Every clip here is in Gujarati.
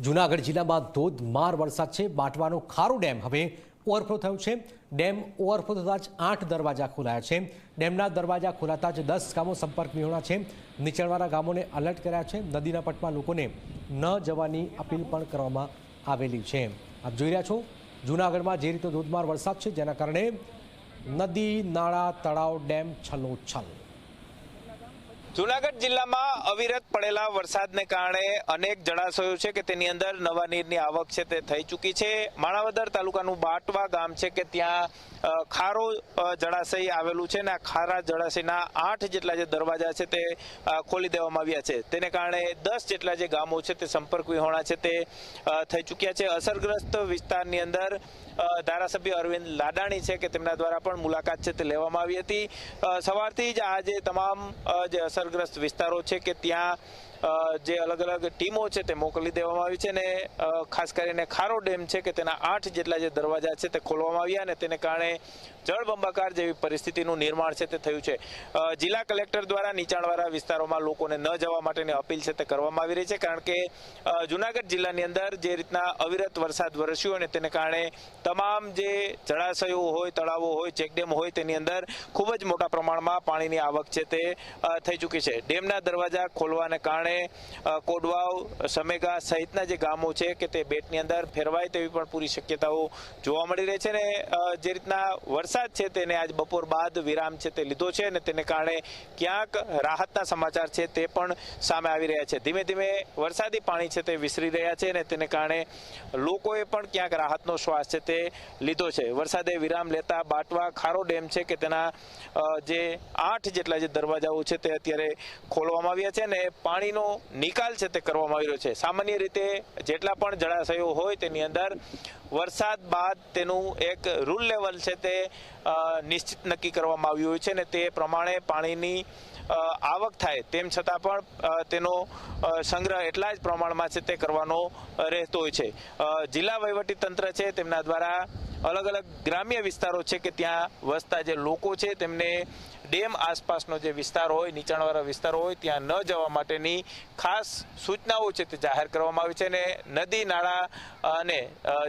જૂનાગઢ જિલ્લામાં ધોધમાર વરસાદ છે. બાટવાનો ખારો ડેમ હવે ઓવરફ્લો થયો છે. ડેમ ઓવરફ્લો થતાં જ આઠ દરવાજા ખોલાયા છે. ડેમના દરવાજા ખોલાતા જ દસ ગામો સંપર્ક વિહોણા છે. નીચાણવાળા ગામોને એલર્ટ કર્યા છે. નદીના પટમાં લોકોને ન જવાની અપીલ પણ કરવામાં આવેલી છે. આપ જોઈ રહ્યા છો, જૂનાગઢમાં જે રીતે ધોધમાર વરસાદ છે, જેના કારણે નદી, નાળા, તળાવ, ડેમ છલોછલ. જુનાગઢ જિલ્લામાં અવિરત પડેલા વરસાદને કારણે અનેક જળાશયો છે કે તેની અંદર નવા નીરની આવક છે તે થઈ ચૂકી છે. માણાવદર તાલુકાનું બાટવા ગામ છે કે ત્યાં ખારો જળાશય આવેલું છે ને આ ખારા જળાશયના આઠ જેટલા જે દરવાજા છે તે ખોલી દેવામાં આવ્યા છે. તેને કારણે દસ જેટલા જે ગામો છે તે સંપર્ક વિહોણા છે તે થઈ ચૂક્યા છે. અસરગ્રસ્ત વિસ્તારની અંદર ધારાસભ્ય અરવિંદ લાડાણી છે કે તેમના દ્વારા પણ મુલાકાત છે તે લેવામાં આવી હતી. સવારથી જ આ જે તમામ જે અસરગ્રસ્ત વિસ્તારો છે કે ત્યાં જે અલગ અલગ ટીમો છે તે મોકલી દેવામાં આવી છે અને ખાસ કરીને ખારો ડેમ છે કે તેના આઠ જેટલા જે દરવાજા છે તે ખોલવામાં આવ્યા અને તેને કારણે જળબંબાકાર જેવી પરિસ્થિતિનું નિર્માણ છે તે થયું છે. જિલ્લા કલેક્ટર દ્વારા નીચાણવાળા વિસ્તારોમાં લોકોને ન જવા માટેની અપીલ છે તે કરવામાં આવી રહી છે કારણ કે જૂનાગઢ જિલ્લાની અંદર જે રીતના અવિરત વરસાદ વરસ્યો અને તેને કારણે તમામ જે જળાશયો હોય, તળાવો હોય, ચેકડેમ હોય તેની અંદર ખૂબ જ મોટા પ્રમાણમાં પાણીની આવક છે તે થઈ ચૂકી છે. ડેમના દરવાજા ખોલવાને કારણે કોડવાવ, સમેગા સહિતના જે ગામો છે કે તે બેટની અંદર ફેરવાય તેવી પણ પૂરી શક્યતાઓ જોવા મળી રહી છે ને જે રીતના વરસાદ છે તેને આજ બપોર બાદ વિરામ છે તે લીધો છે અને તેને કારણે ક્યાંક રાહતના સમાચાર છે તે પણ સામે આવી રહ્યા છે. ધીમે ધીમે વરસાદી પાણી છે તે વિસરી રહ્યા છે અને તેને કારણે લોકોએ પણ ક્યાંક રાહતનો શ્વાસ છે તે લીધો છે. વરસાદે વિરામ લેતા બાટવા ખારો ડેમ છે કે તેના જે આઠ જેટલા જે દરવાજાઓ છે તે અત્યારે ખોલવામાં આવ્યા છે અને પાણીનો નિકાલ છે તે કરવામાં આવી રહ્યો છે. સામાન્ય રીતે જેટલા પણ જળાશયો હોય તેની અંદર વરસાદ બાદ તેનું એક રૂલ લેવલ છે તે નિશ્ચિત નક્કી કરવામાં આવ્યું હોય છે અને તે પ્રમાણે પાણીની આવક થાય. તેમ છતાં પણ તેનો સંગ્રહ એટલા જ પ્રમાણમાં છે તે કરવાનો રહેતો હોય છે. જિલ્લા વહીવટી તંત્ર છે તેમના દ્વારા અલગ અલગ ગ્રામ્ય વિસ્તારો છે કે ત્યાં વસતા જે લોકો છે, તેમને ડેમ આસપાસનો જે વિસ્તાર હોય, નીચાણવાળા વિસ્તારો હોય, ત્યાં ન જવા માટેની ખાસ સૂચનાઓ છે તે જાહેર કરવામાં આવી છે અને નદી, નાળા અને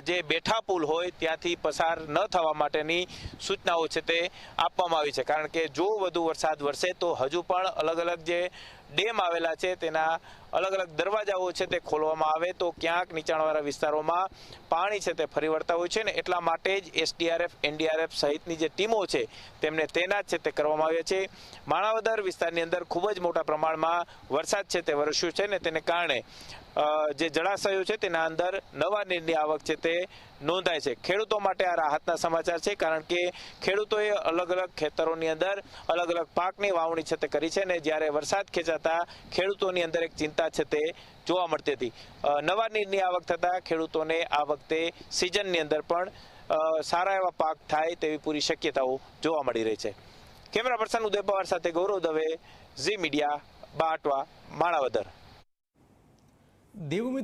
જે બેઠા પુલ હોય ત્યાંથી પસાર ન થવા માટેની સૂચનાઓ છે તે આપવામાં આવી છે. કારણ કે જો વધુ વરસાદ વરસે તો હજુ પણ અલગ અલગ જે ડેમ આવેલા છે, તેના અલગ અલગ દરવાજાઓ છે તે ખોલવામાં આવે તો ક્યાંક નીચાણવાળા વિસ્તારોમાં પાણી છે તે ફરી વળતા હોય છે ને એટલા માટે જ એસડીઆરએફ, એનડીઆરએફ સહિતની જે ટીમો છે તેમને તૈનાત છે તે કરવામાં આવ્યા છે. માણાવદર વિસ્તારની અંદર ખૂબ જ મોટા પ્રમાણમાં વરસાદ છે તે વરસ્યો છે ને તેને કારણે જે જળાશયો છે તેના અંદર નવા નીરની આવક છે તે નોંધાય છે. ખેડૂતો માટે આ રાહતના સમાચાર છે કારણ કે ખેડૂતોએ અલગ અલગ ખેતરોની અંદર અલગ અલગ પાકની વાવણી છે તે કરી છે ને જ્યારે વરસાદ ખેંચાતા ખેડૂતોની અંદર એક ચિંતા છે તે જોવા મળતી હતી. નવા નીરની આવક થતાં ખેડૂતોને આ વખતે સિઝનની અંદર પણ સારા એવા પાક થાય તેવી પૂરી શક્યતાઓ જોવા મળી રહી છે. કેમેરા પર્સન ઉદય પવાર સાથે Gaurav Dave, Zee media, Batwa, Manavadar. Devo me